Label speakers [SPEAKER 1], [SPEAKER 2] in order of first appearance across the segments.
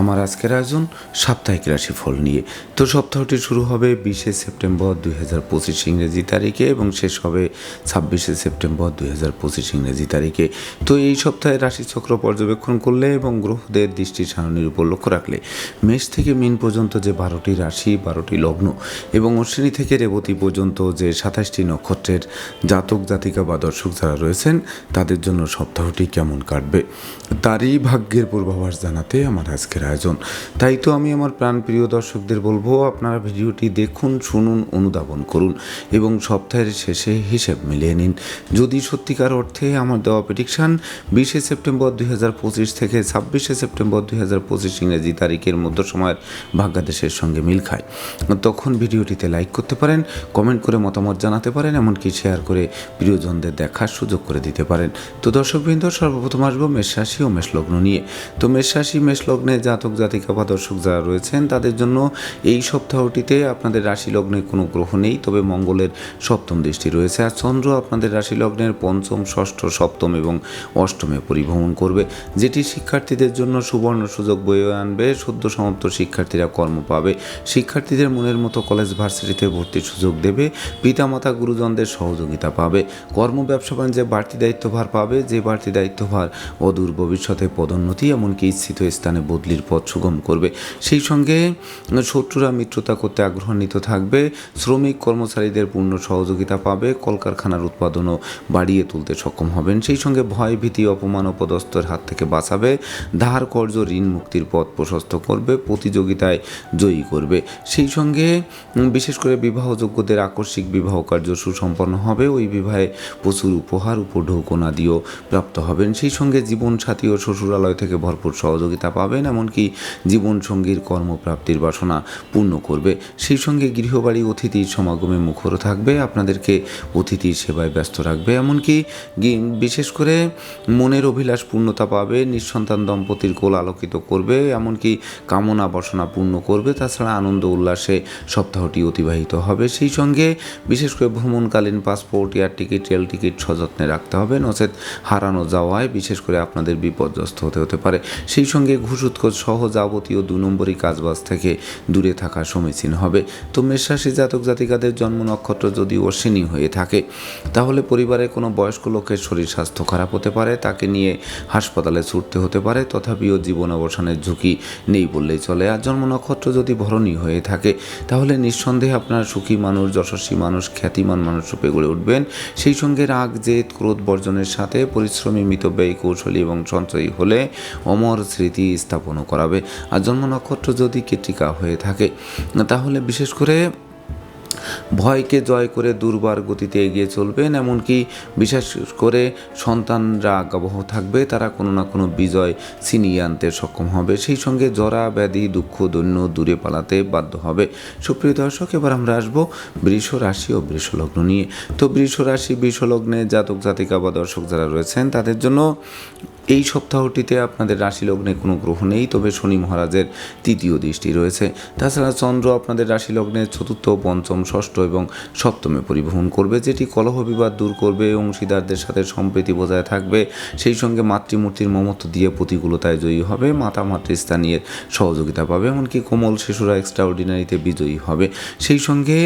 [SPEAKER 1] আমার আজকের আয়োজন সাপ্তাহিক রাশিফল নিয়ে। তো সপ্তাহটি শুরু হবে বিশে সেপ্টেম্বর দুই হাজার পঁচিশ ইংরেজি তারিখে এবং শেষ হবে ছাব্বিশে সেপ্টেম্বর দুই হাজার পঁচিশ ইংরেজি তারিখে। তো এই সপ্তাহে রাশিচক্র পর্যবেক্ষণ করলে এবং গ্রহদের দৃষ্টি সারণীর উপর লক্ষ্য রাখলে মেষ থেকে মিন পর্যন্ত যে বারোটি রাশি, বারোটি লগ্ন এবং অশ্বিনী থেকে রেবতী পর্যন্ত যে সাতাশটি নক্ষত্রের জাতক, জাতিকা বা দর্শক যারা রয়েছেন, তাদের জন্য সপ্তাহটি কেমন কাটবে, তারই ভাগ্যের পূর্বাভাস জানাতে আমার আজকের আয়োজন। তাই তো আমি আমার প্রাণপ্রিয় দর্শকদের বলব, আপনারা ভিডিওটি দেখুন, শুনুন, অনুধাবন করুন এবং সপ্তাহের শেষে হিসেব মিলিয়ে নিন। যদি সত্যিকার অর্থে আমার দেওয়া প্রেডিকশান বিশে সেপ্টেম্বর দুই হাজার পঁচিশ থেকে ছাব্বিশে সেপ্টেম্বর দুই হাজার পঁচিশ ইংরেজি তারিখের মধ্য সময়ের ভাগ্যাদেশের সঙ্গে মিল খায়। তখন ভিডিওটিতে লাইক করতে পারেন কমেন্ট করে মতামত জানাতে পারেন, এমনকি শেয়ার করে প্রিয়জনদের দেখার সুযোগ করে দিতে পারেন। তো দর্শকবৃন্দ, সর্বপ্রথম আসব মেষ রাশি ও মেষ লগ্ন নিয়ে। তো মেষ রাশি মেষ লগ্নে জাতক, জাতিকা বা দর্শক যারা রয়েছেন, তাদের জন্য এই সপ্তাহটিতে আপনাদের রাশি লগ্নে কোনো গ্রহ নেই, তবে মঙ্গলের সপ্তম দৃষ্টি রয়েছে। আর চন্দ্র আপনাদের রাশি লগ্নের পঞ্চম, ষষ্ঠ, সপ্তম এবং অষ্টমে পরিভ্রমণ করবে, যেটি শিক্ষার্থীদের জন্য সুবর্ণ সুযোগ বয়ে আনবে। সদ্য সমাপ্ত শিক্ষার্থীরা কর্ম পাবে। শিক্ষার্থীদের মনের মতো কলেজ ভার্সিটিতে ভর্তির সুযোগ দেবে। পিতামাতা, গুরুজনদের সহযোগিতা পাবে। কর্ম, ব্যবসা, বাণিজ্যে বাড়তি দায়িত্বভার পাবে। যে বাড়তি দায়িত্বভার অদূর ভবিষ্যতে পদোন্নতি, এমনকি ইচ্ছিত স্থানে বদলির পথ সুগম করবে। সেই সঙ্গে শত্রুরা মিত্রতা করতে আগ্রহান্বিত থাকবে। শ্রমিক কর্মচারীদের পূর্ণ সহযোগিতা পাবে। কলকারখানার উৎপাদনও বাড়িয়ে তুলতে সক্ষম হবেন। সেই সঙ্গে ভয়, ভীতি, অপমান ও পদস্থের হাত থেকে বাঁচাবে। ধার কর্য ঋণ মুক্তির পথ প্রশস্ত করবে। প্রতিযোগিতায় জয়ী করবে। সেই সঙ্গে বিশেষ করে বিবাহযোগ্যদের আকস্মিক বিবাহ কার্য সুসম্পন্ন হবে। ওই বিবাহে প্রচুর উপহার, উপঢৌকনা দিয়েও প্রাপ্ত হবেন। সেই সঙ্গে জীবনসাথী ও শ্বশুরালয় থেকে ভরপুর সহযোগিতা পাবেন। এমনকি জীবনসঙ্গীর কর্মপ্রাপ্তির বাসনা পূর্ণ করবে। সেই সঙ্গে গৃহবাড়ি অতিথির সমাগমে মুখর থাকবে, আপনাদেরকে অতিথির সেবায় ব্যস্ত রাখবে। এমনকি বিশেষ করে মনের অভিলাষ পূর্ণতা পাবে, নিঃসন্তান দম্পতির কোল আলোকিত করবে, এমনকি কামনা বাসনা পূর্ণ করবে। তাছাড়া আনন্দ উল্লাসে সপ্তাহটি অতিবাহিত হবে। সেই সঙ্গে বিশেষ করে ভ্রমণকালীন passport, air ticket, rail ticket সযত্নে রাখতে হবে, নচেত হারানো যাওয়ায় বিশেষ করে আপনাদের বিপর্যস্ত হতে হতে পারে। সেই সঙ্গে ঘুষ উৎকোচ সহ যাবতীয় দু নম্বরই কাজবাজ থেকে দূরে থাকা সমীচীন হবে। তো মেষরাশি জাতক জাতিকাদের জন্ম নক্ষত্র যদি অশ্বিনী হয়ে থাকে, তাহলে পরিবারে কোনো বয়স্ক লোকের শরীর স্বাস্থ্য খারাপ হতে পারে, তাকে নিয়ে হাসপাতালে ছুটতে হতে পারে, তথাপিও জীবন অবসানের ঝুঁকি নেই বললেই চলে। আর জন্ম নক্ষত্র যদি ভরণী হয়ে থাকে, তাহলে নিঃসন্দেহে আপনার সুখী মানুষ, যশস্বী মানুষ, খ্যাতিমান মানুষ রূপে গড়ে উঠবেন। সেই সঙ্গে রাগ, জেদ, ক্রোধ বর্জনের সাথে পরিশ্রমী, মিতব্যয়ী, কৌশলী এবং সঞ্চয়ী হলে অমর স্মৃতি স্থাপনও করাবে। আর জন্ম নক্ষত্র যদি কেট্রিকা হয়ে থাকে, তাহলে বিশেষ করে ভয়কে জয় করে দুর্বার গতিতে এগিয়ে চলবেন, এমনকি বিশেষ করে সন্তানরা আজ্ঞাবহ থাকবে, তারা কোনো না কোনো বিজয় ছিনিয়ে আনতে সক্ষম হবে। সেই সঙ্গে জরা, ব্যাধি, দুঃখ, দৈন্য দূরে পালাতে বাধ্য হবে। সুপ্রিয় দর্শক, এবার আমরা আসব বৃষ রাশি ও বৃষ লগ্ন নিয়ে। তো বৃষ রাশি, বৃষ লগ্নে জাতক জাতিকা বা দর্শক যারা রয়েছেন, তাদের জন্য এই সপ্তাহটিতে আপনাদের রাশি লগ্নে কোনো গ্রহ নেই, তবে শনি মহারাজের তৃতীয় দৃষ্টি রয়েছে। তাছাড়া চন্দ্র আপনাদের রাশি লগ্নে চতুর্থ, পঞ্চম, ষষ্ঠ এবং সপ্তমে পরিবহন করবে, যেটি কলহ বিবাদ দূর করবে, অংশীদারদের সাথে সম্প্রীতি বজায় থাকবে। সেই সঙ্গে মাতৃমূর্তির মমত্ব দিয়ে প্রতিকূলতায় জয়ী হবে মাতা মাতৃস্থানীয় সহযোগিতা পাবে, এমনকি কোমল শিশুরা এক্সট্রা অর্ডিনারিতে বিজয়ী হবে। সেই সঙ্গে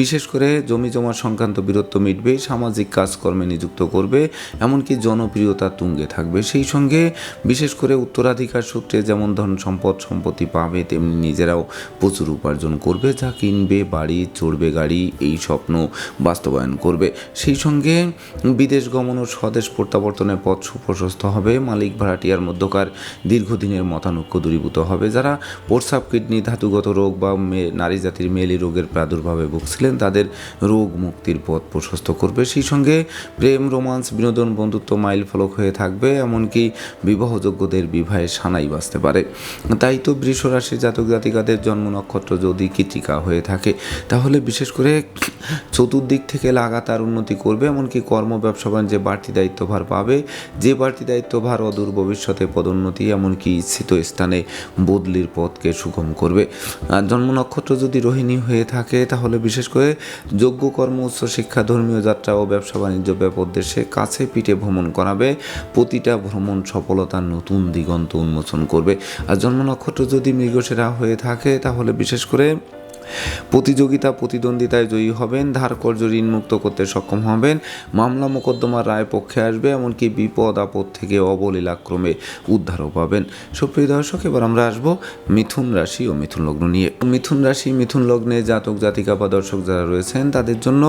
[SPEAKER 1] বিশেষ করে জমি জমা সংক্রান্ত বীরত্ব মিটবে, সামাজিক কাজকর্মে নিযুক্ত করবে, এমনকি জনপ্রিয়তা তুঙ্গে থাকবে। সেই সঙ্গে বিশেষ করে উত্তরাধিকার সূত্রে যেমন ধন সম্পদ সম্পত্তি পাবে, তেমনি নিজেরাও প্রচুর উপার্জন করবে, যা কিনবে, বাড়ি, চড়বে গাড়ি, এই স্বপ্ন বাস্তবায়ন করবে। সেই সঙ্গে বিদেশ গমন ও স্বদেশ প্রত্যাবর্তনের পথ সুপ্রশস্ত হবে। মালিক ভাড়াটিয়ার মধ্যকার দীর্ঘদিনের মতানৈক্য দূরীভূত হবে। যারা প্রস্রাব কিডনি, ধাতুগত রোগ বা নারী জাতির মেলি রোগের প্রাদুর্ভাবে ভুগছিলেন, তাদের রোগ মুক্তির পথ প্রশস্ত করবে। সেই সঙ্গে প্রেম, রোমান্স, বিনোদন, বন্ধুত্ব মাইল ফলক হয়ে থাকবে। এমনকি বিবাহযোগ্যদের বিবাহে সানাই বাঁচতে পারে। তাই তো বৃষ রাশি জাতক জাতিকাদের জন্ম নক্ষত্র যদি কৃতিকা হয়ে থাকে, তাহলে বিশেষ করে চতুর্দিক থেকে লাগাতার উন্নতি করবে, এমনকি কর্ম, ব্যবসা বাণিজ্যে বাড়তি দায়িত্বভার পাবে। যে বাড়তি দায়িত্বভার অদূর ভবিষ্যতে পদোন্নতি, এমনকি ইচ্ছিত স্থানে বদলির পথকে সুগম করবে। জন্ম নক্ষত্র যদি রোহিণী হয়ে থাকে, তাহলে বিশেষ করে যোগ্য কর্ম উচ্চশিক্ষা ধর্মীয় যাত্রা ও ব্যবসা বাণিজ্য ব্যাপক দেশে কাছে পিঠে ভ্রমণ করাবে। প্রতিটা ভ্রমণ ভ্রমণ সফলতার নতুন দিগন্ত উন্মোচন করবে। আর জন্ম নক্ষত্র যদি মৃগসেরা হয়ে থাকে, তাহলে বিশেষ করে প্রতিযোগিতা, প্রতিদ্বন্দ্বিতায় জয়ী হবেন, ধার কর্য ঋণ মুক্ত করতে সক্ষম হবেন, মামলা মোকদ্দমার রায় পক্ষে আসবে, এমনকি বিপদ, আপদ থেকে অবলীলাক্রমে উদ্ধারও পাবেন। সুপ্রিয় দর্শক, এবার আমরা আসব মিথুন রাশি ও মিথুন লগ্ন নিয়ে। মিথুন রাশি, মিথুন লগ্নে জাতক জাতিকা বা দর্শক যারা রয়েছেন, তাদের জন্য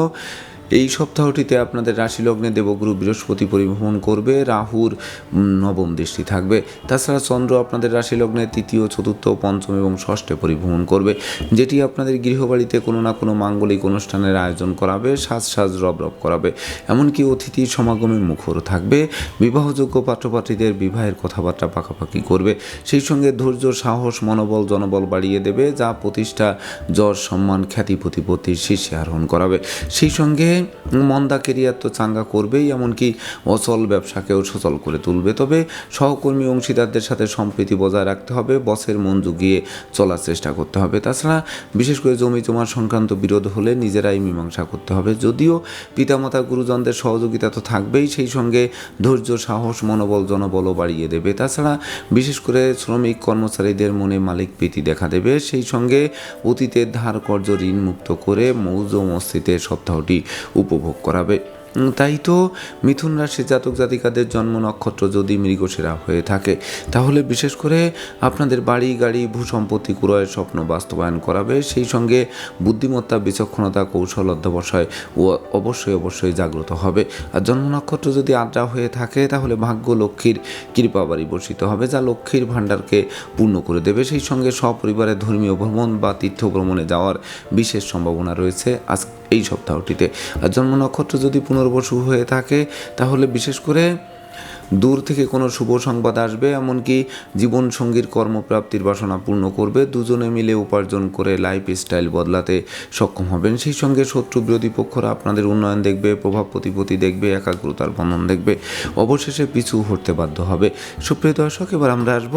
[SPEAKER 1] এই সপ্তাহটিতে আপনাদের রাশি লগ্নে দেবগুরু বৃহস্পতি পরিভ্রমণ করবে, রাহুর নবম দৃষ্টি থাকবে। তাছাড়া চন্দ্র আপনাদের রাশি লগ্নে তৃতীয়, চতুর্থ, পঞ্চম এবং ষষ্ঠে পরিভ্রমণ করবে, যেটি আপনাদের গৃহবাড়িতে কোনো না কোনো মাঙ্গলিক অনুষ্ঠানের আয়োজন করাবে সাজ সাজ রব রব করাবে। এমনকি অতিথির সমাগমে মুখর থাকবে, বিবাহযোগ্য পাত্রপাত্রীদের বিবাহের কথাবার্তা পাকাপাকি করবে। সেই সঙ্গে ধৈর্য, সাহস, মনোবল, জনবল বাড়িয়ে দেবে, যা প্রতিষ্ঠা, যশ, সম্মান, খ্যাতি, প্রতিপত্তির শীর্ষে আরোহণ করাবে। সেই সঙ্গে মন্দা কেরিয়ার তো চাঙ্গা করবেই, এমনকি অচল ব্যবসাকেও সচল করে তুলবে। তবে সহকর্মী অংশীদারদের সাথে সম্প্রীতি বজায় রাখতে হবে, বসের মন জুগিয়ে চলার চেষ্টা করতে হবে। তাছাড়া বিশেষ করে জমি জমার সংক্রান্ত বিরোধ হলে নিজেরাই মীমাংসা করতে হবে। যদিও পিতামাতা গুরুজনদের সহযোগিতা তো থাকবেই, সেই সঙ্গে ধৈর্য, সাহস, মনোবল, জনবলও বাড়িয়ে দেবে। তাছাড়া বিশেষ করে শ্রমিক কর্মচারীদের মনে মালিক প্রীতি দেখা দেবে। সেই সঙ্গে অতীতের ধার কর্য ঋণ মুক্ত করে মৌজ মস্তিতে সপ্তাহটি উপভোগ করাবে। তাই তো মিথুন রাশির জাতক জাতিকাদের জন্ম নক্ষত্র যদি মৃগসেরা হয়ে থাকে, তাহলে বিশেষ করে আপনাদের বাড়ি, গাড়ি, ভূসম্পত্তি ক্রয়ের স্বপ্ন বাস্তবায়ন করাবে। সেই সঙ্গে বুদ্ধিমত্তা, বিচক্ষণতা, কৌশল অধ্যবসায় ও অবশ্যই অবশ্যই জাগ্রত হবে। আর জন্ম নক্ষত্র যদি আড্ডা হয়ে থাকে, তাহলে ভাগ্য লক্ষ্মীর কৃপাবাড়ি বর্ষিত হবে, যা লক্ষ্মীর ভাণ্ডারকে পূর্ণ করে দেবে। সেই সঙ্গে সপরিবারে ধর্মীয় ভ্রমণ বা তীর্থ ভ্রমণে যাওয়ার বিশেষ সম্ভাবনা রয়েছে। আজ এই সপ্তাহটিতে। আর জন্ম নক্ষত্র যদি পুনর্বসু হয়ে থাকে, তাহলে বিশেষ করে দূর থেকে কোনো শুভ সংবাদ আসবে, এমনকি জীবন সঙ্গীর কর্মপ্রাপ্তির বাসনা পূর্ণ করবে। দুজনে মিলে উপার্জন করে লাইফ স্টাইল বদলাতে সক্ষম হবেন। সেই সঙ্গে শত্রু বিরোধী পক্ষরা আপনাদের উন্নয়ন দেখবে, প্রভাব প্রতিপত্তি দেখবে, একাগ্রতার বন্ধন দেখবে। অবশেষে পিছু হতে বাধ্য হবে। সুপ্রিয় দর্শক, এবার আমরা আসব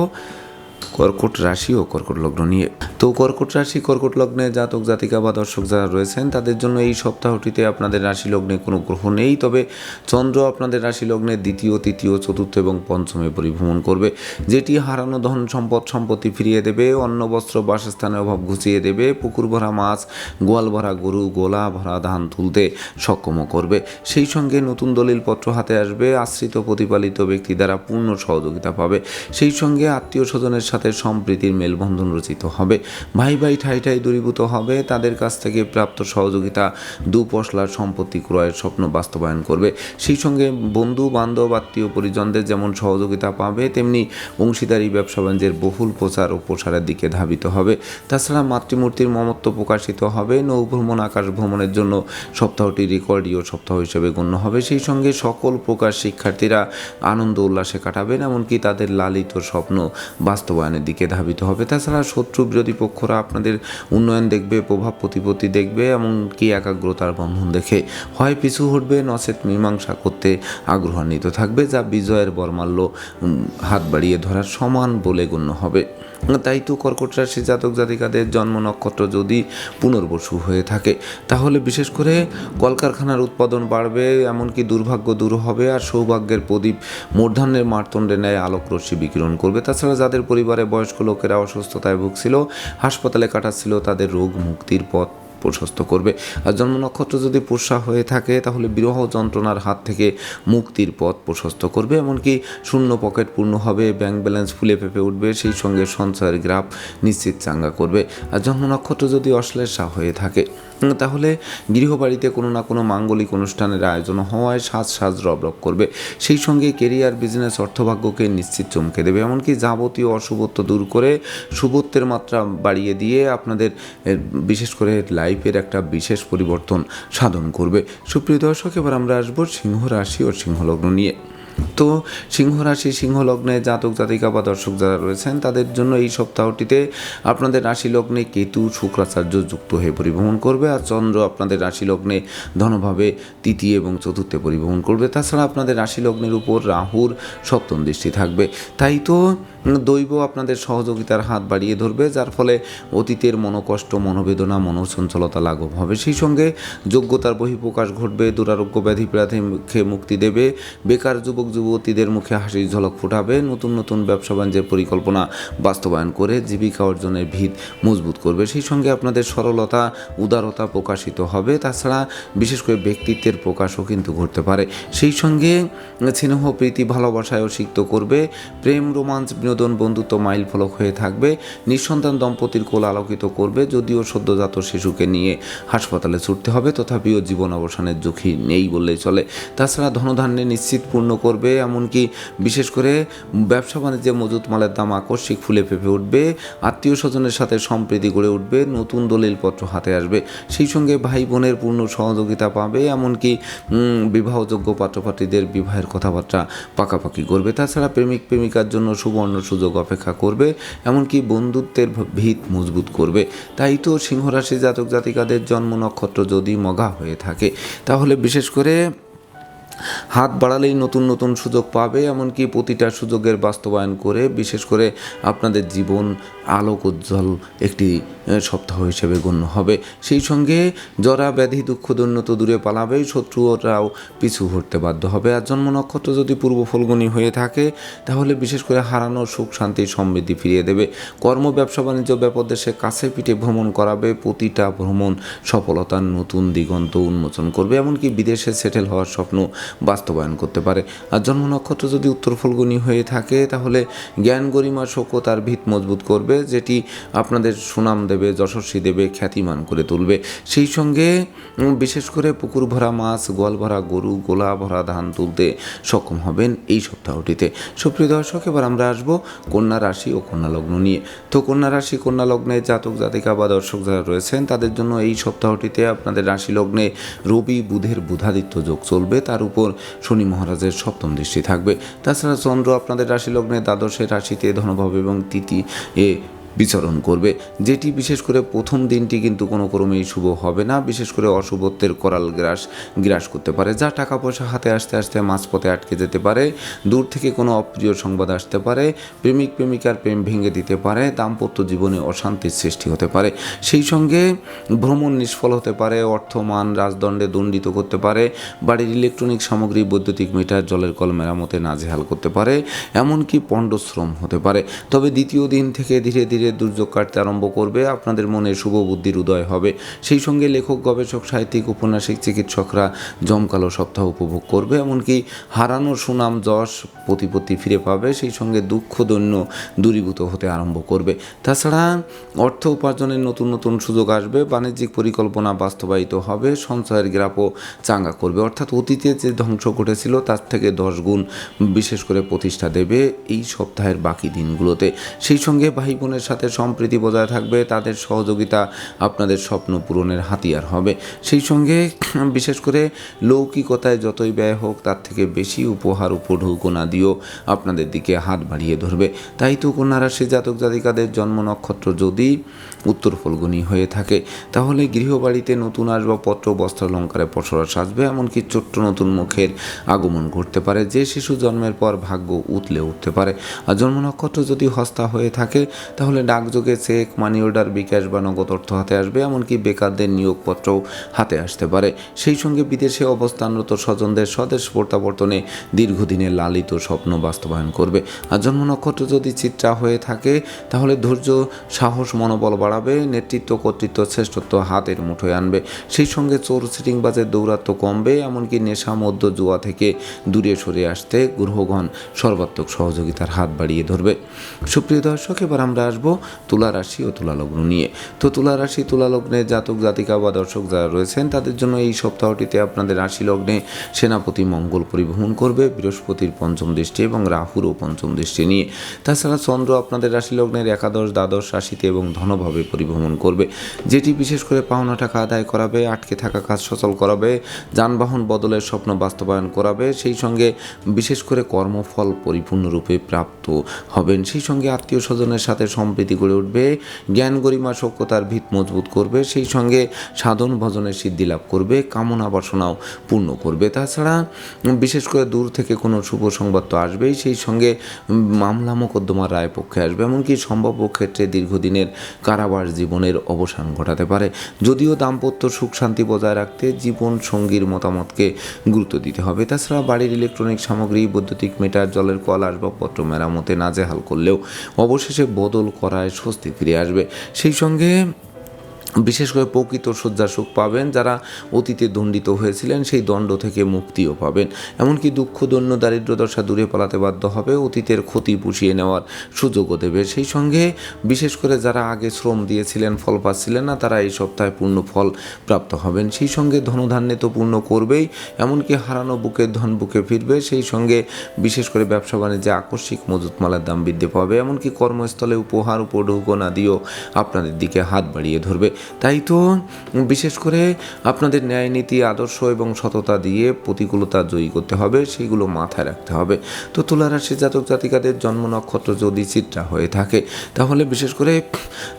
[SPEAKER 1] কর্কট রাশি ও কর্কট লগ্ন নিয়ে। তো কর্কট রাশি, কর্কট লগ্নে জাতক, জাতিকা বা দর্শক যারা রয়েছেন, তাদের জন্য এই সপ্তাহটিতে আপনাদের রাশি লগ্নে কোনো গ্রহ নেই, তবে চন্দ্র আপনাদের রাশি লগ্নে দ্বিতীয়, তৃতীয়, চতুর্থ এবং পঞ্চমে পরিভ্রমণ করবে, যেটি হারানো ধন সম্পদ, সম্পত্তি ফিরিয়ে দেবে, অন্ন, বস্ত্র, বাসস্থানের অভাব ঘুচিয়ে দেবে, পুকুর ভরা মাছ, গোয়াল ভরা গরু, গোলা ভরা ধান তুলতে সক্ষমও করবে। সেই সঙ্গে নতুন দলিলপত্র হাতে আসবে, আশ্রিত, প্রতিপালিত ব্যক্তি দ্বারা পূর্ণ সহযোগিতা পাবে। সেই সঙ্গে আত্মীয় স্বজনের সাথে সম্প্রীতির মেলবন্ধন রচিত হবে। ভাই ভাই ঠাই ঠাই দূরীভূত হবে। তাদের কাছ থেকে প্রাপ্ত সহযোগিতা দু পশলার সম্পত্তি ক্রয়ের স্বপ্ন বাস্তবায়ন করবে। সেই সঙ্গে বন্ধু, বান্ধব, আত্মীয় পরিজনদের যেমন সহযোগিতা পাবে, তেমনি অংশীদারি, ব্যবসা বাণিজ্যের বহুল প্রচার ও প্রসারের দিকে ধাবিত হবে। তাছাড়া মাতৃমূর্তির মমত্ব প্রকাশিত হবে। নৌভ্রমণ, আকাশ ভ্রমণের জন্য সপ্তাহটি রেকর্ডীয় সপ্তাহ হিসেবে গণ্য হবে। সেই সঙ্গে সকল প্রকার শিক্ষার্থীরা আনন্দ, উল্লাসে কাটাবেন, এমনকি তাদের লালিত স্বপ্ন বাস্তবায়নের দিকে ধাবিত হবে। তাছাড়া শত্রু বিরোধী পক্ষরা আপনাদের উন্নয়ন দেখবে, প্রভাব প্রতিপত্তি দেখবে, এমনকি একাগ্রতার বন্ধন দেখে। হয় পিছু হটবে, নচেত মীমাংসা করতে আগ্রহান্বিত থাকবে, যা বিজয়ের বর্মাল্য হাত বাড়িয়ে ধরার সমান বলে গণ্য হবে। তাই তো কর্কট রাশি জাতক জাতিকাদের জন্ম নক্ষত্র যদি পুনর্বসু হয়ে থাকে, তাহলে বিশেষ করে কলকারখানার উৎপাদন বাড়বে, এমনকি দুর্ভাগ্য দূর হবে, আর সৌভাগ্যের প্রদীপ মূর্ধান্যের মারতণ্ডে ন্যায় আলোক রশ্মি বিকিরণ করবে। তাছাড়া যাদের পরিবারে বয়স্ক লোকেরা অসুস্থতায় ভুগছিল, হাসপাতালে কাটাচ্ছিল, তাদের রোগ মুক্তির পথ প্রশস্ত করবে। আর জন্ম নক্ষত্র যদি পোষা হয়ে থাকে, তাহলে বিরহ যন্ত্রণার হাত থেকে মুক্তির পথ প্রশস্ত করবে। এমনকি শূন্য পকেট পূর্ণ হবে, ব্যাংক ব্যালেন্স ফুলে ফেপে উঠবে, সেই সঙ্গে সঞ্চয়ের গ্রাফ নিশ্চিত চাঙ্গা করবে। আর জন্ম নক্ষত্র যদি অশ্লেষা হয়ে থাকে, তাহলে গৃহবাড়িতে কোনো না কোনো মাঙ্গলিক অনুষ্ঠানের আয়োজন হওয়ায় সাজ সাজ রব রব করবে। সেই সঙ্গে কেরিয়ার, বিজনেস, অর্থভাগ্যকে নিশ্চিত চমকে দেবে। এমনকি যাবতীয় অশুভত্ব দূর করে শুভত্বের মাত্রা বাড়িয়ে দিয়ে আপনাদের বিশেষ করে লাইফের একটা বিশেষ পরিবর্তন সাধন করবে। সুপ্রিয় দর্শক, এবার আমরা আসব সিংহ রাশি ও সিংহলগ্ন নিয়ে। তো সিংহ রাশি, সিংহ লগ্নে জাতক, জাতিকা বা দর্শক যারা রয়েছেন, তাদের জন্য এই সপ্তাহটিতে আপনাদের রাশি লগ্নে কেতু শুক্রাচার্য যুক্ত হয়ে পরিভ্রমণ করবে আর চন্দ্র আপনাদের রাশি লগ্নে ধনভাবে তৃতীয় এবং চতুর্থে পরিভ্রমণ করবে। তাছাড়া আপনাদের রাশি লগ্নের উপর রাহুর সপ্তম দৃষ্টি থাকবে। তাই তো দৈব আপনাদের সহযোগিতার হাত বাড়িয়ে ধরবে, যার ফলে অতীতের মনোকষ্ট, মনোবেদনা, মনোচঞ্চলতা লাঘব হবে। সেই সঙ্গে যোগ্যতার বহিঃপ্রকাশ ঘটবে, দুরারোগ্য ব্যাধি মুখে মুক্তি দেবে, বেকার যুবক, যুবতীদের মুখে হাসির ঝলক ফোটাবে, নতুন নতুন ব্যবসা বাণিজ্যের পরিকল্পনা বাস্তবায়ন করে জীবিকা অর্জনের ভিত মজবুত করবে। সেই সঙ্গে আপনাদের সরলতা, উদারতা প্রকাশিত হবে। তাছাড়া বিশেষ করে ব্যক্তিত্বের প্রকাশও কিন্তু ঘটতে পারে। সেই সঙ্গে স্নেহ, প্রীতি, ভালোবাসায়ও সিক্ত করবে। প্রেম রোমাঞ্চ বিনোদন বন্ধুত্ব মাইল ফলক হয়ে থাকবে। নিঃসন্তান দম্পতির কোল আলোকিত করবে, যদিও সদ্যজাত শিশুকে নিয়ে হাসপাতালে ছুটতে হবে, তথাপিও জীবন অবসানের ঝুঁকি নেই বললেই চলে। তাছাড়া ধনধান্যে নিশ্চিত পূর্ণ করবে, এমনকি বিশেষ করে ব্যবসা বাণিজ্যে মজুত মালের দাম আকস্মিক ফুলে ফেপে উঠবে, আত্মীয় স্বজনের সাথে সম্প্রীতি গড়ে উঠবে, নতুন দলিলপত্র হাতে আসবে। সেই সঙ্গে ভাই বোনের পূর্ণ সহযোগিতা পাবে, এমনকি বিবাহযোগ্য পাত্রপাত্রীদের বিবাহের কথাবার্তা পাকাপাকি করবে। তাছাড়া প্রেমিক প্রেমিকার জন্য সুবর্ণ সুযোগ অপেক্ষা করবে, এমনকি বন্ধুত্বের ভিত মজবুত করবে। তাই তো সিংহরাশি জাতক জাতিকাদের জন্ম নক্ষত্র যদি মগা হয়ে থাকে, তাহলে বিশেষ করে হাত বাড়ালেই নতুন নতুন সুযোগ পাবে, এমনকি প্রতিটা সুযোগের বাস্তবায়ন করে, বিশেষ করে আপনাদের জীবন আলোক উজ্জ্বল একটি সপ্তাহ হিসেবে গণ্য হবে। সেই সঙ্গে জরা, ব্যাধি, দুঃখ দৈন্যত দূরে পালাবে শত্রুরাও পিছু হটতে বাধ্য হবে। আর জন্ম নক্ষত্র যদি পূর্ব ফলগুনি হয়ে থাকে, তাহলে বিশেষ করে হারানো সুখ, শান্তি, সমৃদ্ধি ফিরিয়ে দেবে। কর্ম, ব্যবসা, বাণিজ্য ব্যাপদেশে কাছে পিঠে ভ্রমণ করাবে, প্রতিটা ভ্রমণ সফলতার নতুন দিগন্ত উন্মোচন করবে। এমনকি বিদেশে সেটেল হওয়ার স্বপ্ন বাস্তবায়ন করতে পারে। আর জন্ম নক্ষত্র যদি উত্তর ফলগুনি হয়ে থাকে, তাহলে জ্ঞান গরিমা শোকও তার ভিত মজবুত করবে, যেটি আপনাদের সুনাম দেবে, যশস্বী দেবে, খ্যাতিমান করে তুলবে। সেই সঙ্গে বিশেষ করে পুকুর ভরা মাছ, গোয়াল ভরা গরু, গোলা ভরা ধান তুলতে সক্ষম হবেন এই সপ্তাহটিতে। সুপ্রিয় দর্শক, এবার আমরা আসব কন্যা রাশি ও কন্যা লগ্ন নিয়ে। তো কন্যা রাশি, কন্যা লগ্নে জাতক, জাতিকা বা দর্শক যারা রয়েছেন, তাদের জন্য এই সপ্তাহটিতে আপনাদের রাশি লগ্নে রবি, বুধের বুধাদিত্য যোগ চলবে। তার উপর শনি মহারাজের সপ্তম দৃষ্টি থাকবে। তাছাড়া চন্দ্র আপনাদের রাশি লগ্নে দ্বাদশের রাশিতে ধনভাব এবং তিথি এ বিচরণ করবে। যেটি বিশেষ করে প্রথম দিনটি কিন্তু কোনো ক্রমেই শুভ হবে না। বিশেষ করে অশুভত্বের করাল গ্রাস গ্রাস করতে পারে, যা টাকা পয়সা হাতে আসতে আসতে মাঝপথে আটকে যেতে পারে, দূর থেকে কোনো অপ্রিয় সংবাদ আসতে পারে, প্রেমিক, প্রেমিকার প্রেম ভেঙে দিতে পারে, দাম্পত্য জীবনে অশান্তির সৃষ্টি হতে পারে। সেই সঙ্গে ভ্রমণ নিষ্ফল হতে পারে অর্থমান রাজদণ্ডে দণ্ডিত করতে পারে, বাড়ির ইলেকট্রনিক সামগ্রী, বৈদ্যুতিক মিটার, জলের কল মেরামতে নাজেহাল করতে পারে, এমনকি পণ্ডশ্রম হতে পারে। তবে দ্বিতীয় দিন থেকে ধীরে ধীরে দুর্যোগ কাটতে আরম্ভ করবে, আপনাদের মনে শুভ বুদ্ধির উদয় হবে। সেই সঙ্গে লেখক, গবেষক, সাহিত্যিক, উপন্যাসিক, চিকিৎসকরা জমকালো সপ্তাহ উপভোগ করবে। এমনকি হারানো সুনাম যশ প্রতিপত্তি ফিরে পাবে, সেই সঙ্গে দুঃখ দৈন্য দূরীভূত হতে আরম্ভ করবে। তাছাড়া অর্থ উপার্জনের নতুন নতুন সুযোগ আসবে, বাণিজ্যিক পরিকল্পনা বাস্তবায়িত হবে, সঞ্চয়ের গ্রাপও চাঙ্গা করবে। অর্থাৎ অতীতে যে ধ্বংস ঘটেছিল, তার থেকে দশ গুণ বিশেষ করে প্রতিষ্ঠা দেবে এই সপ্তাহের বাকি দিনগুলোতে। সেই সঙ্গে ভাই বোনের সাথে সম্প্রীতি বজায় থাকবে, তাদের সহযোগিতা আপনাদের স্বপ্ন পূরণের হাতিয়ার হবে। সেই সঙ্গে বিশেষ করে লৌকিকতায় যতই ব্যয় হোক, তার থেকে বেশি উপহার উপঢৌকনা দিয়েও আপনাদের দিকে হাত বাড়িয়ে ধরবে। তাই তো কন্যারাশি জাতক জাতিকাদের জন্ম নক্ষত্র যদি উত্তর ফলগুনি হয়ে থাকে। তাহলে গৃহবাড়িতে নতুন আসবাবপত্র বস্ত্র বস্ত্রালঙ্কারে পসরা সাজবে, এমনকি ছোট্ট নতুন মুখের আগমন ঘটতে পারে। যে শিশু জন্মের পর ভাগ্য উতলে উঠতে পারে। আর জন্ম নক্ষত্র যদি হস্তা হয়ে থাকে, তাহলে ডাকযোগে চেক মানি অর্ডার বিকাশ বা নগদ অর্থ হাতে আসবে, এমনকি বেকারদের নিয়োগপত্রও হাতে আসতে পারে। সেই সঙ্গে বিদেশে অবস্থানরত স্বজনদের স্বদেশ প্রত্যাবর্তনে দীর্ঘদিনের লালিত স্বপ্ন বাস্তবায়ন করবে। আর জন্ম নক্ষত্র যদি চিত্রা হয়ে থাকে, তাহলে ধৈর্য, সাহস, মনোবল বাড়াবে, নেতৃত্ব, কর্তৃত্ব, শ্রেষ্ঠত্ব হাতের মুঠোয় আনবে। সেই সঙ্গে চোর সিটিংবাজের দৌরাত্ম কমবে, এমনকি নেশা মধ্য জুয়া থেকে দূরে সরে আসতে গ্রহগণ সর্বাত্মক সহযোগিতার হাত বাড়িয়ে ধরবে। সুপ্রিয় দর্শক, এবার আমরা আসব তুলা রাশি ও তুলা লগ্ন নিয়ে। তো তুলা রাশি জাতক, জাতিকা বা দর্শক যারা রয়েছেন, তাদের জন্য এই সপ্তাহটিতে আপনাদের রাশি লগ্নে সেনাপতি মঙ্গল পরিবহন করবে, বৃহস্পতির পঞ্চম দৃষ্টি এবং রাহুরও পঞ্চম দৃষ্টি নিয়ে। তাছাড়া চন্দ্র আপনাদের রাশি লগ্নের একাদশ, দ্বাদশ রাশিতে এবং ধনভাবে পরিভ্রমণ করবে। যেটি বিশেষ করে পাওনা টাকা আদায় করাবে, আটকে থাকা কাজ সচল করাবে, যানবাহন বদলের স্বপ্ন বাস্তবায়ন করাবে, সেই সঙ্গে বিশেষ করে কর্মফল পরিপূর্ণরূপে প্রাপ্ত হবেন। সেই সঙ্গে আত্মীয় স্বজনের সাথে সম্প্রীতি গড়ে উঠবে, জ্ঞান গরিমা সক্ষতার ভিত মজবুত করবে, সেই সঙ্গে সাধন ভজনের সিদ্ধি লাভ করবে, কামনা বাসনাও পূর্ণ করবে। তাছাড়া বিশেষ করে দূর থেকে কোনো শুভ সংবাদ তো আসবেই, সেই সঙ্গে মামলা মোকদ্দমার রায় পক্ষে আসবে। এমনকি সম্ভাব্য ক্ষেত্রে দীর্ঘদিনের কারাবাস জীবনের অবসান ঘটাতে পারে। যদিও দাম্পত্য সুখ শান্তি বজায় রাখতে জীবন সঙ্গীর মতামতকে গুরুত্ব দিতে হবে। তাছাড়া বাড়ির ইলেকট্রনিক সামগ্রী, বৈদ্যুতিক মিটার, জলের কল, আসবাবপত্র মেরামতে নাজেহাল করলেও অবশেষে বদল করায় স্বস্তি ফিরে আসবে। সেই সঙ্গে বিশেষ করে প্রকৃত শয্যা সুখ পাবেন যারা অতীতে দণ্ডিত হয়েছিলেন, সেই দণ্ড থেকে মুক্তিও পাবেন। এমনকি দুঃখ, দৈন্য, দারিদ্র দশা দূরে পালাতে বাধ্য হবে, অতীতের ক্ষতি পুষিয়ে নেওয়ার সুযোগও দেবে। সেই সঙ্গে বিশেষ করে যারা আগে শ্রম দিয়েছিলেন, ফল পাচ্ছিলেন না, তারা এই সপ্তাহে পূর্ণ ফল প্রাপ্ত হবেন। সেই সঙ্গে ধনধান্যে তো পূর্ণ করবেই, এমনকি হারানো বুকের ধন বুকে ফিরবে, সেই সঙ্গে বিশেষ করে ব্যবসা বাণিজ্যে আকস্মিক মজুত মালের দাম বৃদ্ধি পাবে। এমনকি কর্মস্থলে উপহার উপ উপঢৌকন আদিও আপনাদের দিকে হাত বাড়িয়ে ধরবে। তাই তো বিশেষ করে আপনাদের ন্যায় নীতি, আদর্শ এবং সততা দিয়ে প্রতিকূলতা জয়ী করতে হবে, সেইগুলো মাথায় রাখতে হবে। তো তুলা রাশি জাতক জাতিকাদের জন্ম নক্ষত্র যদি চিত্রা হয়ে থাকে, তাহলে বিশেষ করে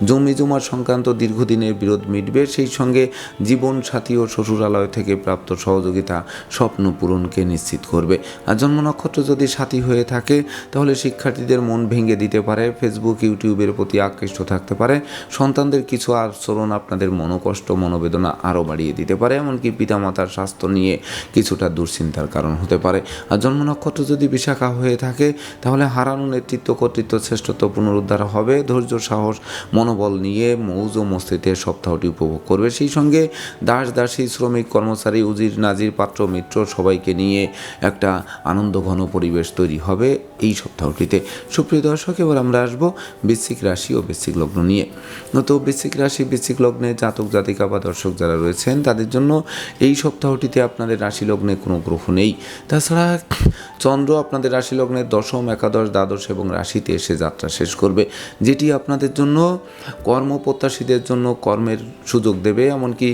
[SPEAKER 1] জমি জমার সংক্রান্ত দীর্ঘদিনের বিরোধ মিটবে, সেই সঙ্গে জীবন সাথী ও শ্বশুরালয় থেকে প্রাপ্ত সহযোগিতা স্বপ্ন পূরণকে নিশ্চিত করবে। আর জন্ম নক্ষত্র যদি সাথী হয়ে থাকে, তাহলে শিক্ষার্থীদের মন ভেঙে দিতে পারে ফেসবুক ইউটিউবের প্রতি আকৃষ্ট থাকতে পারে, সন্তানদের কিছু আচরণ আপনাদের মনোকষ্ট, মনোবেদনা আরও বাড়িয়ে দিতে পারে, এমনকি পিতামাতার স্বাস্থ্য নিয়ে কিছুটা দুশ্চিন্তার কারণ হতে পারে। আর জন্ম নক্ষত্র যদি বিশাখা হয়ে থাকে, তাহলে হারানো নেতৃত্ব, কর্তৃত্ব, শ্রেষ্ঠত্ব পুনরুদ্ধার হবে। ধৈর্য, সাহস, মনোবল নিয়ে মৌজ ও মস্তিতে সপ্তাহটি উপভোগ করবে। সেই সঙ্গে দাস, দাসী, শ্রমিক, কর্মচারী, উজির, নাজির, পাত্র, মিত্র সবাইকে নিয়ে একটা আনন্দঘন পরিবেশ তৈরি হবে এই সপ্তাহটিতে। সুপ্রিয় দর্শক, এবার আমরা আসব বৃশ্চিক রাশি ও বৃশ্চিক লগ্ন নিয়ে। তো বৃশ্চিক রাশি, বৃশ্চিক লগ্নে জাতক, জাতিকা বা দর্শক যারা রয়েছেন, তাদের জন্য এই সপ্তাহটিতে আপনাদের রাশি লগ্নে কোনো গ্রহ নেই। তাছাড়া চন্দ্র আপনাদের রাশি লগ্নের দশম, একাদশ, দ্বাদশ এবং রাশিতে এসে যাত্রা শেষ করবে, যেটি আপনাদের জন্য কর্মপ্রত্যাশীদের জন্য কর্মের সুযোগ দেবে, এমনকি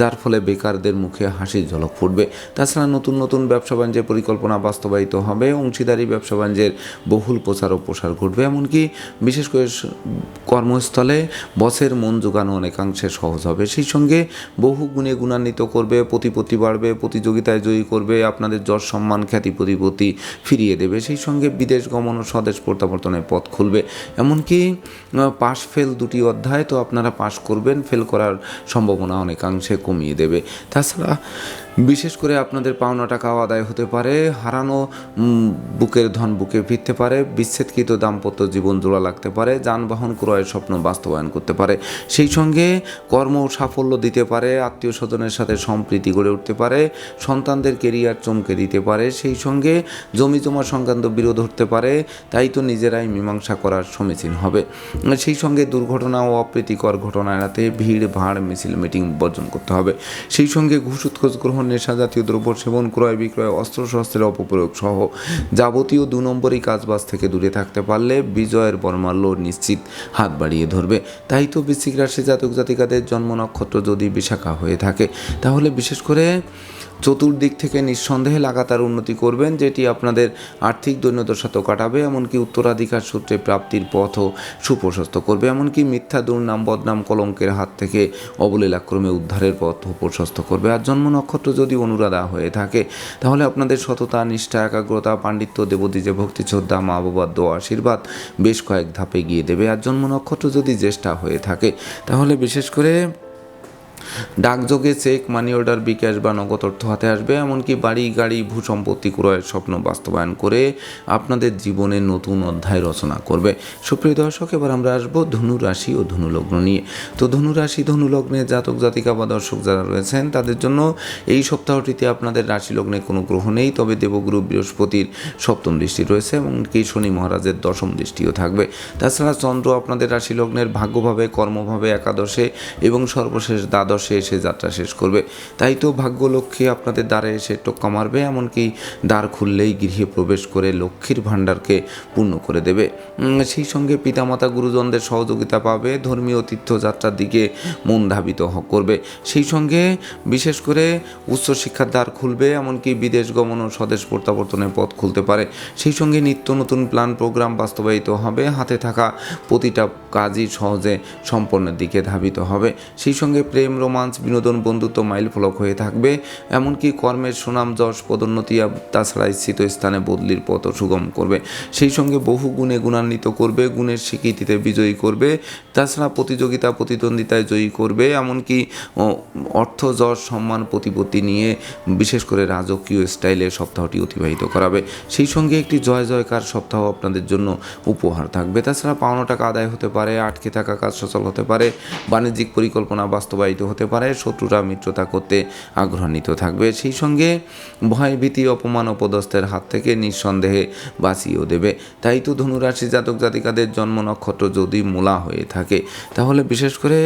[SPEAKER 1] যার ফলে বেকারদের মুখে হাসির ঝলক ফুটবে। তাছাড়া নতুন নতুন ব্যবসা বাণিজ্যের পরিকল্পনা বাস্তবায়িত হবে, অংশীদারি ব্যবসা বাণিজ্যের বহুল প্রচার ও প্রসার ঘটবে, এমনকি বিশেষ করে কর্মস্থলে বসের মন জোগানো অনেকাংশে সহজ হবে। সেই সঙ্গে বহু গুণে গুণান্বিত করবে, প্রতিপত্তি বাড়বে, প্রতিযোগিতায় জয়ী করবে, আপনাদের যশ, সম্মান, খ্যাতি, প্রতিপত্তি ফিরিয়ে দেবে। সেই সঙ্গে বিদেশ গমন ও স্বদেশ প্রত্যাবর্তনের পথ খুলবে। এমনকি পাশ ফেল দুটি অধ্যায় তো আপনারা পাশ করবেন, ফেল করার সম্ভাবনা অনেকাংশে কমিয়ে দেবে। তাছাড়া বিশেষ করে আপনাদের পাওনা টাকাও আদায় হতে পারে, হারানো বুকের ধন বুকে ফিরতে পারে, বিচ্ছেদকৃত দাম্পত্য জীবন জোড়া লাগতে পারে, যানবাহন ক্রয়ের স্বপ্ন বাস্তবায়ন করতে পারে। সেই সঙ্গে কর্ম সাফল্য দিতে পারে, আত্মীয় স্বজনের সাথে সম্প্রীতি গড়ে উঠতে পারে, সন্তানদের কেরিয়ার চমকে দিতে পারে, সেই সঙ্গে জমি জমা সংক্রান্ত বিরোধ হতে পারে, তাই তো নিজেরাই মীমাংসা করার সমীচীন হবে। সেই সঙ্গে দুর্ঘটনা ও অপ্রীতিকর ঘটনা এড়াতে ভিড়, ভাড়, মিছিল, মিটিং বর্জন করতে হবে। সেই সঙ্গে ঘুষ উৎকোচ গ্রহণ নেশা জাতীয় দ্রব্য সেবন, ক্রয় বিক্রয়, অস্ত্রশস্ত্রের অপপ্রয়োগ সহ যাবতীয় দু নম্বরই কাজবাজ থেকে দূরে থাকতে পারলে বিজয়ের বর্মাল্য নিশ্চিত হাত বাড়িয়ে ধরবে। তাই তো বৃশ্চিক রাশি জাতক জাতিকাদের জন্ম নক্ষত্র যদি বিশাখা হয়ে থাকে, তাহলে বিশেষ করে চতুর্দিক থেকে নিঃসন্দেহে লাগাতার উন্নতি করবেন, যেটি আপনাদের আর্থিক দৈন্যদশাতেও কাটাবে, এমনকি উত্তরাধিকার সূত্রে প্রাপ্তির পথও সুপ্রশস্ত করবে। এমনকি মিথ্যা, দুর্নাম, বদনাম, কলঙ্কের হাত থেকে অবলীলাক্রমে উদ্ধারের পথ প্রশস্ত করবে। আর জন্ম নক্ষত্র যদি অনুরাধা হয়ে থাকে, তাহলে আপনাদের সততা, নিষ্ঠা, একাগ্রতা, পাণ্ডিত্য যে ভক্তি, শ্রদ্ধা, মা বাবার দোয়া, আশীর্বাদ বেশ কয়েক ধাপে গিয়ে দেবে। আর জন্ম নক্ষত্র যদি জ্যেষ্ঠা হয়ে থাকে, তাহলে বিশেষ করে ডাকযোগে চেক মানি অর্ডার বিকাশ বা নগদ অর্থ হাতে আসবে, এমনকি বাড়ি, গাড়ি ভূ সম্পত্তি ক্রয়ের স্বপ্ন বাস্তবায়ন করে আপনাদের জীবনে নতুন অধ্যায় রচনা করবে। সুপ্রিয় দর্শক, এবার আমরা আসব ধনু রাশি ও ধনু লগ্ন নিয়ে। তো ধনু রাশি, ধনু লগ্নে জাতক, জাতিকা বা দর্শক যারা রয়েছেন, তাদের জন্য এই সপ্তাহটিতে আপনাদের রাশি লগ্নে কোনো গ্রহ নেই, তবে দেবগুরু বৃহস্পতির সপ্তম দৃষ্টি রয়েছে, এমনকি শনি মহারাজের দশম দৃষ্টিও থাকবে। তাছাড়া চন্দ্র আপনাদের রাশি লগ্নের ভাগ্যভাবে, কর্মভাবে, একাদশে এবং সর্বশেষ দ্বাদশ দশে এসে যাত্রা শেষ করবে। তাই তো ভাগ্য লক্ষ্মী আপনাদের দ্বারে এসে টোক্কা মারবে, এমনকি দ্বার খুললেই গৃহে প্রবেশ করে লক্ষ্মীর ভাণ্ডারকে পূর্ণ করে দেবে। সেই সঙ্গে পিতামাতা গুরুজনদের সহযোগিতা পাবে, ধর্মীয় তীর্থযাত্রার দিকে মন ধাবিত করবে। সেই সঙ্গে বিশেষ করে উচ্চশিক্ষার দ্বার খুলবে, এমনকি বিদেশ গমন ও স্বদেশ প্রত্যাবর্তনের পথ খুলতে পারে। সেই সঙ্গে নিত্য নতুন প্ল্যান, প্রোগ্রাম বাস্তবায়িত হবে, হাতে থাকা প্রতিটা কাজই সহজে সম্পন্নের দিকে ধাবিত হবে। সেই সঙ্গে প্রেম রোমান্স বিনোদন বন্ধুত্ব মাইল ফলক হয়ে থাকবে, এমনকি কর্মের সুনাম, যশ, পদোন্নতি তাছাড়া স্থিত স্থানে বদলির পথ সুগম করবে। সেই সঙ্গে বহু গুণে গুণান্বিত করবে, গুণের স্বীকৃতিতে বিজয়ী করবে, তাছাড়া প্রতিযোগিতা, প্রতিদ্বন্দ্বিতায় জয়ী করবে, এমনকি অর্থ, যশ, সম্মান, প্রতিপত্তি নিয়ে বিশেষ করে রাজকীয় স্টাইলে সপ্তাহটি অতিবাহিত করাবে। সেই সঙ্গে একটি জয় জয়কার সপ্তাহ আপনাদের জন্য উপহার থাকবে। তাছাড়া পাওনা টাকা আদায় হতে পারে, আটকে থাকা কাজ সচল হতে পারে, বাণিজ্যিক পরিকল্পনা বাস্তবায়িত হতে পারে, শত্রুরা মিত্রতা করতে আগ্রহান্বিত থাকবে। সেই সঙ্গে ভয় ভীতি অপমান, অপদস্থের হাত থেকে নিঃসন্দেহে বাঁচিয়েও দেবে। তাই তো ধনুরাশি জাতক জাতিকাদের জন্ম নক্ষত্র যদি মূলা হয়ে থাকে, তাহলে বিশেষ করে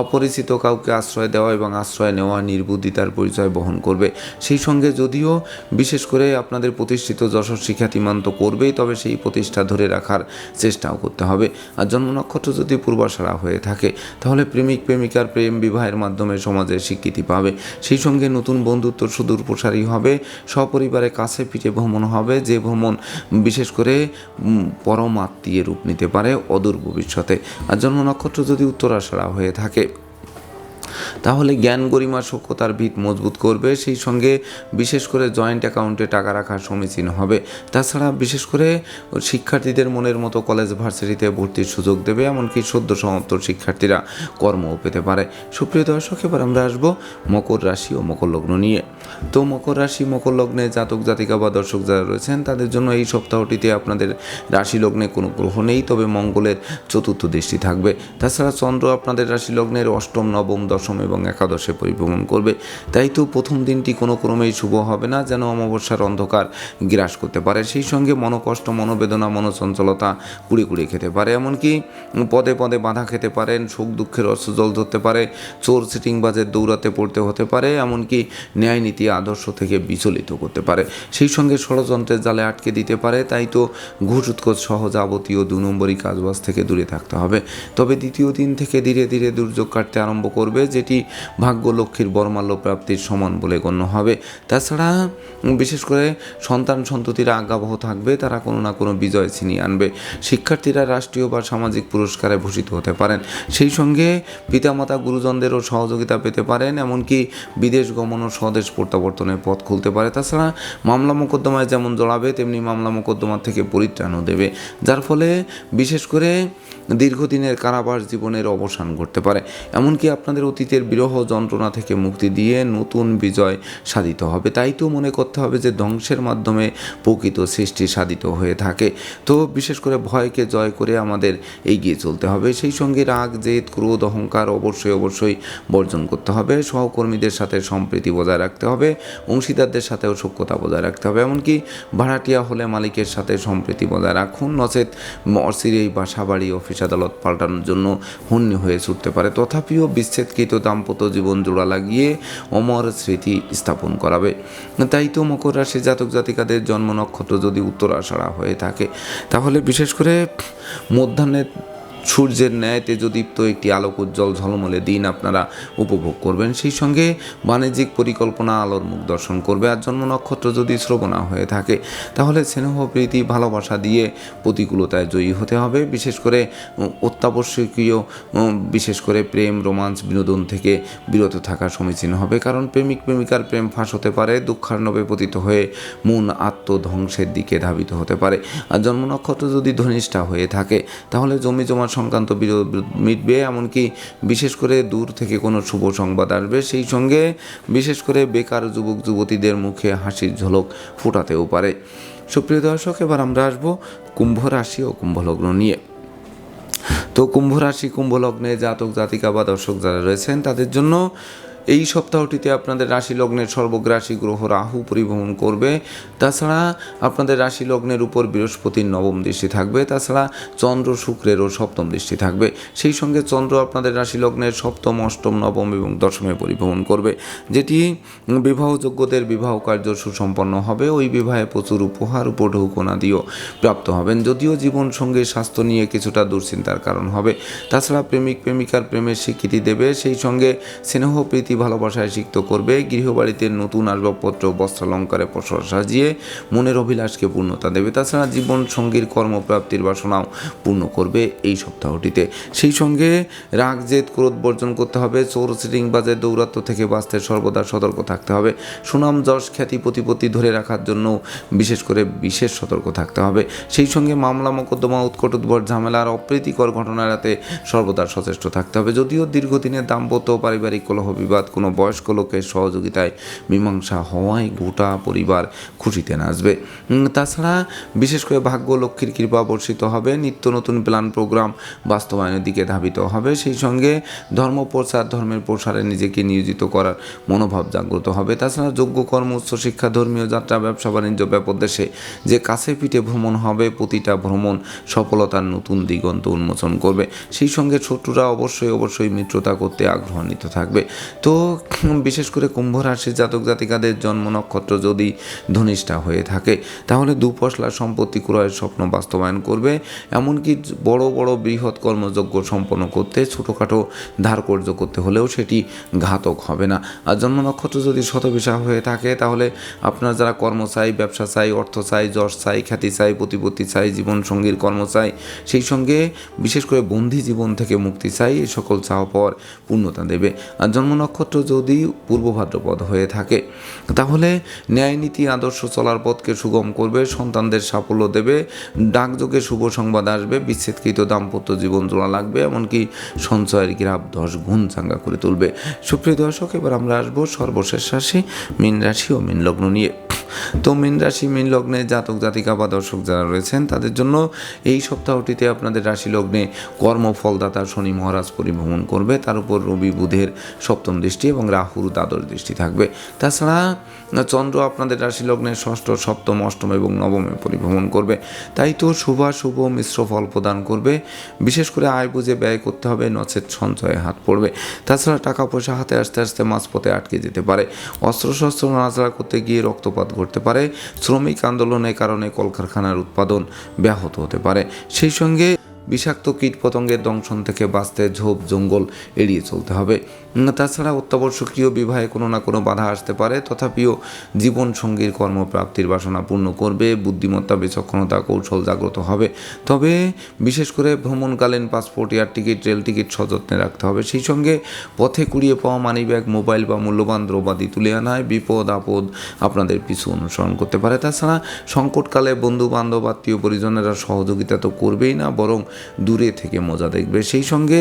[SPEAKER 1] অপরিচিত কাউকে আশ্রয় দেওয়া এবং আশ্রয় নেওয়া নির্বুদ্ধিতার পরিচয় বহন করবে। সেই সঙ্গে যদিও বিশেষ করে আপনাদের প্রতিষ্ঠিত যশস্বী খ্যাতিমান তো করবেই, তবে সেই প্রতিষ্ঠা ধরে রাখার চেষ্টাও করতে হবে। আর জন্ম নক্ষত্র যদি পূর্বাশারা হয়ে থাকে, তাহলে প্রেমিক, প্রেমিকার প্রেম বিবাহের মাধ্যমে সমাজের স্বীকৃতি পাবে। সেই সঙ্গে নতুন বন্ধুত্ব সুদূর প্রসারী হবে, সপরিবারে কাছে পিঠে ভ্রমণ হবে, যে ভ্রমণ বিশেষ করে পরম আত্মীয় রূপ নিতে পারে অদূর ভবিষ্যতে। আর জন্ম নক্ষত্র যদি উত্তরাশারা হয়ে থাকে তাহলে জ্ঞান গরিমা সক্ষতার ভিত মজবুত করবে, সেই সঙ্গে বিশেষ করে জয়েন্ট অ্যাকাউন্টে টাকা রাখা সমীচীন হবে। তাছাড়া বিশেষ করে শিক্ষার্থীদের মনের মতো কলেজ ভার্সিটিতে ভর্তির সুযোগ দেবে, এমনকি সদ্য সমাপ্ত শিক্ষার্থীরা কর্মও পেতে পারে। সুপ্রিয় দর্শক, এবার আমরা আসব মকর রাশি ও মকর লগ্ন নিয়ে। তো মকর রাশি, মকর লগ্নে জাতক, জাতিকা বা দর্শক যারা রয়েছেন, তাদের জন্য এই সপ্তাহটিতে আপনাদের রাশি লগ্নে কোনো গ্রহ নেই, তবে মঙ্গলের চতুর্থ দৃষ্টি থাকবে। তাছাড়া চন্দ্র আপনাদের রাশি লগ্নের অষ্টম, নবম, দশম এবং একাদশে পরিভ্রমণ করবে। তাই তো প্রথম দিনটি কোনো ক্রমেই শুভ হবে না, যেন অমাবস্যার অন্ধকার গ্রাস করতে পারে। সেই সঙ্গে মনোকষ্ট, মনোবেদনা, মনোচঞ্চলতা কুড়ি কুড়ি খেতে পারে। এমনকি পদে পদে বাধা খেতে পারেন, সুখ দুঃখের অস্ত্র জল ধরতে পারে, চোর সিটিংবাজের দৌড়াতে, পড়তে হতে পারে, এমনকি ন্যায় নীতি আদর্শ থেকে বিচলিত করতে পারে। সেই সঙ্গে ষড়যন্ত্রের জালে আটকে দিতে পারে। তাই তো ঘুষ, উৎকোচ সহ যাবতীয় দু নম্বরই কাজবাজ থেকে দূরে থাকতে হবে। তবে দ্বিতীয় দিন থেকে ধীরে ধীরে দুর্যোগ কাটতে আরম্ভ করবে যেটি ভাগ্য লক্ষ্মীর বর্মাল্য প্রাপ্তির সমান বলে গণ্য হবে। তাছাড়া, বিশেষ করে সন্তান সন্ততিরা আজ্ঞাবহ থাকবে, তারা কোনো না কোনো বিজয় ছিনিয়ে আনবে। শিক্ষার্থীরা রাষ্ট্রীয় বা সামাজিক পুরস্কারে ভূষিত হতে পারেন। সেই সঙ্গে পিতামাতা, গুরুজনদেরও সহযোগিতা পেতে পারেন, এমনকি বিদেশ গমন ও স্বদেশ প্রত্যাবর্তনের পথ খুলতে পারে। তাছাড়া, মামলা মোকদ্দমায় যেমন জড়াবে, তেমনি মামলা মোকদ্দমা থেকে পরিত্রাণও দেবে, যার ফলে বিশেষ করে দীর্ঘদিনের কারাবাস জীবনের অবসান ঘটতে পারে। এমনকি আপনাদের অতীতের বিরহ যন্ত্রণা থেকে মুক্তি দিয়ে নতুন বিজয় সাধিত হবে। তাই তো মনে করতে হবে যে ধ্বংসের মাধ্যমে প্রকৃত সৃষ্টি সাধিত হয়ে থাকে। তো বিশেষ করে ভয়কে জয় করে আমাদের এগিয়ে চলতে হবে। সেই সঙ্গে রাগ, জেদ, ক্রোধ, অহংকার অবশ্যই অবশ্যই বর্জন করতে হবে। সহকর্মীদের সাথে সম্প্রীতি বজায় রাখতে হবে। অংশীদারদের সাথেও সক্ষতা বজায় রাখতে হবে। এমনকি ভাড়াটিয়া হলে মালিকের সাথে সম্প্রীতি বজায় রাখুন। নচেত অচিরেই বাসা বাড়ি অফিস আদালত পাল্টানোর জন্য হন্যি হয়ে ছুটতে পারে। তথাপিও বিচ্ছেদকৃত দাম্পত্য জীবন জোড়া লাগিয়ে অমর স্মৃতি স্থাপন করাবে। তাই তো মকর রাশি জাতক জাতিকাদের জন্ম নক্ষত্র যদি উত্তরাষাঢ়া হয়ে থাকে, তাহলে বিশেষ করে মধ্যাহ্নের সূর্যের ন্যায় তেজদীপ্ত একটি আলোক উজ্জ্বল ঝলমলে দিন আপনারা উপভোগ করবেন, সেই সঙ্গে বাণিজ্যিক পরিকল্পনা আলোর মুখ দর্শন করবে আর জন্ম নক্ষত্র যদি শ্রবণা হয়ে থাকে, তাহলে স্নেহ, প্রীতি, ভালোবাসা দিয়ে প্রতিকূলতায় জয়ী হতে হবে। বিশেষ করে অত্যাবশ্যকীয় বিশেষ করে প্রেম, রোমান্স, বিনোদন থেকে বিরত থাকা সমীচীন হবে, কারণ প্রেমিক, প্রেমিকার প্রেম ফাঁস হতে পারে, দুঃখার্ণবে পতিত হয়ে মন আত্মধ্বংসের দিকে ধাবিত হতে পারে। আর জন্ম নক্ষত্র যদি ধনিষ্ঠা হয়ে থাকে, তাহলে জমি জমা সংক্রান্ত বিরোধ মিটবে, এমনকি বিশেষ করে দূর থেকে কোনো শুভ সংবাদ আসবে, সেই সঙ্গে বিশেষ করে বেকার যুবক, যুবতীদের মুখে হাসির ঝলক ফোটাতেও পারে। সুপ্রিয় দর্শক, এবার আমরা আসব কুম্ভ রাশি ও কুম্ভলগ্ন নিয়ে। তো কুম্ভ রাশি, কুম্ভ লগ্নে জাতক, জাতিকা বা দর্শক যারা রয়েছেন, তাদের জন্য এই সপ্তাহটিতে আপনাদের রাশি লগ্নের সর্বগ্রাসী গ্রহ রাহু পরিভ্রমণ করবে। তাছাড়া আপনাদের রাশি লগ্নের উপর বৃহস্পতির নবম দৃষ্টি থাকবে। তাছাড়া চন্দ্র শুক্রেরও সপ্তম দৃষ্টি থাকবে। সেই সঙ্গে চন্দ্র আপনাদের রাশি লগ্নের সপ্তম, অষ্টম, নবম এবং দশমে পরিভ্রমণ করবে, যেটি বিবাহযোগ্যদের বিবাহ কার্য সুসম্পন্ন হবে। ওই বিবাহে প্রচুর উপহার উপঢৌকনাদিও প্রাপ্ত হবেন। যদিও জীবন সঙ্গে স্বাস্থ্য নিয়ে কিছুটা দুশ্চিন্তার কারণ হবে। তাছাড়া প্রেমিক প্রেমিকার প্রেমের স্বীকৃতি দেবে। সেই সঙ্গে স্নেহ, প্রীতি ভালোবাসায় সিক্ত করবে। গৃহবাড়িতে নতুন আসবাবপত্র, বস্ত্রালঙ্কারে পসর সাজিয়ে মনের অভিলাষকে পূর্ণতা দেবে। তাছাড়া জীবন সঙ্গীর কর্মপ্রাপ্তির বাসনাও পূর্ণ করবে এই সপ্তাহটিতে। সেই সঙ্গে রাগ, জেদ, ক্রোধ বর্জন করতে হবে। চোর সিটিং বাজে দৌরাত্ম থেকে বাঁচতে সর্বদা সতর্ক থাকতে হবে। সুনাম, যশ, খ্যাতি, প্রতিপত্তি ধরে রাখার জন্য বিশেষ করে বিশেষ সতর্ক থাকতে হবে। সেই সঙ্গে মামলা, মোকদ্দমা, উৎকট উদ্ভর ঝামেলার অপ্রীতিকর ঘটনা এড়াতে সর্বদা সচেষ্ট থাকতে হবে। যদিও দীর্ঘদিনের দাম্পত্য পারিবারিক কলহ বিবাদ কোনো বয়স্ক লোকের সহযোগিতায় মীমাংসা হওয়ায় গোটা পরিবার খুশিতে নাচবে। তাছাড়া বিশেষ করে ভাগ্য লক্ষ্মীর কৃপা বর্ষিত হবে, নিত্য নতুন প্ল্যান প্রোগ্রাম বাস্তবায়নের দিকে ধাবিত হবে। সেই সঙ্গে ধর্ম প্রচার, ধর্মের প্রসারে নিজেকে নিয়োজিত করার মনোভাব জাগ্রত হবে। তাছাড়া যোগ্য কর্ম উচ্চশিক্ষা ধর্মীয় যাত্রা, ব্যবসা, বাণিজ্য ব্যাপদেশে যে কাছে পিঠে ভ্রমণ হবে, প্রতিটা ভ্রমণ সফলতার নতুন দিগন্ত উন্মোচন করবে। সেই সঙ্গে শত্রুরা অবশ্যই অবশ্যই মিত্রতা করতে আগ্রহান্বিত থাকবে। তো বিশেষ করে কুম্ভ রাশির জাতক জাতিকাদের জন্ম নক্ষত্র যদি ধনিষ্ঠা হয়ে থাকে, তাহলে দুপশলা সম্পত্তি ক্রয়ের স্বপ্ন বাস্তবায়ন করবে। এমনকি বড় বড় বৃহৎ কর্মযজ্ঞ সম্পন্ন করতে, ছোটোখাটো ধার কর্য করতে হলেও সেটি ঘাতক হবে না। আর জন্ম নক্ষত্র যদি শতবিশা হয়ে থাকে, তাহলে আপনার যারা কর্ম চাই ব্যবসা চাই অর্থ চাই যশ চাই খ্যাতি চাই প্রতিপত্তি চাই জীবনসঙ্গীর কর্ম চাই সেই সঙ্গে বিশেষ করে বন্দি জীবন থেকে মুক্তি চাই এই সকল চাওয়া পাওয়ার পূর্ণতা দেবে। আর জন্ম নক্ষত্র যদি পূর্ব ভাদ্রপদ হয়ে থাকে, তাহলে ন্যায় নীতি আদর্শ চলার পথকে সুগম করবে, সন্তানদের সাফল্য দেবে, ডাকযোগে শুভ সংবাদ আসবে, বিচ্ছেদকৃত দাম্পত্য জীবন জোড়া লাগবে, এমনকি সঞ্চয়ের গ্রাফ দশ গুণ চাঙ্গা করে তুলবে। সুপ্রিয় দর্শক, এবার আমরা আসব সর্বশেষ রাশি, মীন রাশি ও মীন লগ্ন নিয়ে। তো মীন রাশি, মীন লগ্নে জাতক, জাতিকা বা দর্শক যারা রয়েছেন, তাদের জন্য এই সপ্তাহটিতে আপনাদের রাশি লগ্নে কর্মফলদাতা শনি মহারাজ পরিভ্রমণ করবে। তার উপর রবি বুধের সপ্তম দৃষ্টি এবং রাহুর দ্বাদশ দৃষ্টি থাকবে। তাছাড়া চন্দ্র আপনাদের রাশি লগ্নে ষষ্ঠ, সপ্তম, অষ্টম এবং নবমে পরিভ্রমণ করবে। তাই তো শুভাশুভ মিশ্র ফল প্রদান করবে। বিশেষ করে আয় বুঝে ব্যয় করতে হবে, নচেত সঞ্চয়ে হাত পড়বে। তাছাড়া টাকা পয়সা হাতে আসতে আসতে মাঝপথে আটকে যেতে পারে। অস্ত্রশস্ত্র নাড়াচাড়া করতে গিয়ে রক্তপাত ঘটতে পারে। শ্রমিক আন্দোলনের কারণে কলকারখানার উৎপাদন ব্যাহত হতে পারে। সেই সঙ্গে বিষাক্ত কীটপতঙ্গের দংশন থেকে বাঁচতে ঝোপ জঙ্গল এড়িয়ে চলতে হবে। তাছাড়া অত্যাবশ্যকীয় বিবাহে কোনো না কোনো বাধা আসতে পারে। তথাপিও জীবন সঙ্গীর কর্মপ্রাপ্তির বাসনা পূর্ণ করবে। বুদ্ধিমত্তা, বিচক্ষণতা, কৌশল জাগ্রত হবে। তবে বিশেষ করে ভ্রমণকালীন passport, air ticket, rail ticket সযত্নে রাখতে হবে। সেই সঙ্গে পথে কুড়িয়ে পাওয়া মানি ব্যাগ মোবাইল বা মূল্যবান দ্রব্যাদি তুলে আনায় বিপদ আপদ আপনাদের পিছু অনুসরণ করতে পারে। তাছাড়া সংকটকালে বন্ধু বান্ধব আত্মীয় পরিজনেরা সহযোগিতা তো করবেই না, বরং দূরে থেকে মজা দেখবে। সেই সঙ্গে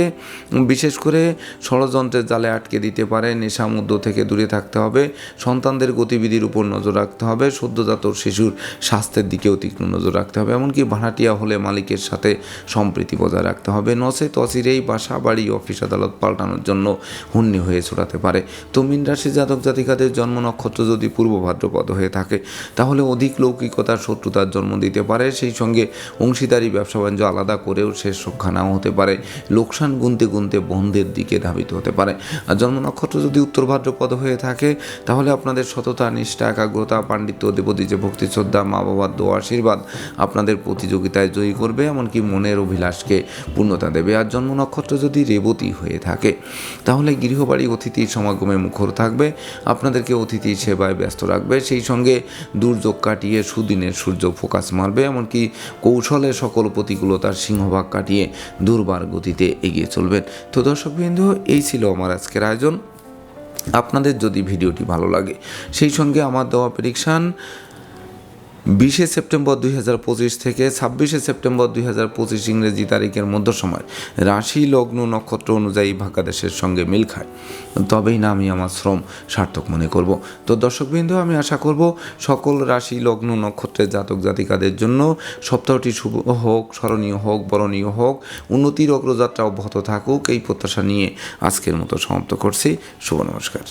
[SPEAKER 1] বিশেষ করে ষড়যন্ত্রের জালে আটকে দিতে পারে, নেশা থেকে দূরে থাকতে হবে, সন্তানদের গতিবিধির উপর নজর রাখতে হবে সদ্যজাত শিশুর স্বাস্থ্যের দিকেও তীক্ষ্ণ নজর রাখতে হবে, এমনকি ভাড়াটিয়া হলে মালিকের সাথে সম্প্রীতি বজায় রাখতে হবে। নচে তসিরেই বাসা, বাড়ি, অফিস আদালত পাল্টানোর জন্য হুন্নি হয়ে ছড়াতে পারে। তো মীন রাশি জাতক জাতিকাদের জন্ম নক্ষত্র যদি পূর্ব ভাদ্রপদ হয়ে থাকে, তাহলে অধিক লৌকিকতার শত্রুতার জন্ম দিতে পারে। সেই সঙ্গে অংশীদারি, ব্যবসা বাণিজ্য আলাদা করেও শেষ রক্ষা নাও হতে পারে। লোকসান গুনতে গুনতে বন্ধের দিকে ধাবিত হতে পারে। আর জন্ম নক্ষত্র যদি উত্তর ভাদ্রপদ হয়ে থাকে, তাহলে আপনাদের সততা, নিষ্ঠা, একাগ্রতা, পাণ্ডিত্য দেবতী যে ভক্তি, শ্রদ্ধা, মা বাবার দো আশীর্বাদ আপনাদের প্রতিযোগিতায় জয়ী করবে, এমনকি মনের অভিলাষকে পূর্ণতা দেবে। আর জন্ম নক্ষত্র যদি রেবতী হয়ে থাকে, তাহলে গৃহবাড়ি অতিথির সমাগমে মুখর থাকবে, আপনাদেরকে অতিথি সেবায় ব্যস্ত রাখবে। সেই সঙ্গে দুর্যোগ কাটিয়ে সুদিনের সূর্য ফোকাস মারবে, এমনকি কৌশলে সকল প্রতিকূলতার সিংহভাগ কাটিয়ে দুর্বার গতিতে এগিয়ে চলবেন। তো দর্শকবৃন্দ, এই ছিল আমার আজকের আয়োজন। আপনাদের যদি ভিডিওটি ভালো লাগে সেই সঙ্গে আমার দেওয়া প্রেডিকশান বিশে সেপ্টেম্বর দুই হাজার পঁচিশ থেকে ছাব্বিশে সেপ্টেম্বর দুই হাজার পঁচিশ ইংরেজি তারিখের মধ্য সময় রাশি লগ্ন নক্ষত্র অনুযায়ী ভাগ্যাদেশের সঙ্গে মিল খায়। তবেই না আমি আমার শ্রম সার্থক মনে করব। তো দর্শকবৃন্দ, আমি আশা করব সকল রাশি লগ্ন নক্ষত্রের জাতক জাতিকাদের জন্য সপ্তাহটি শুভ হোক, স্মরণীয় হোক, বরণীয় হোক, উন্নতির অগ্রযাত্রা অব্যাহত থাকুক, এই প্রত্যাশা নিয়ে আজকের মতো সমাপ্ত করছি। শুভ নমস্কার।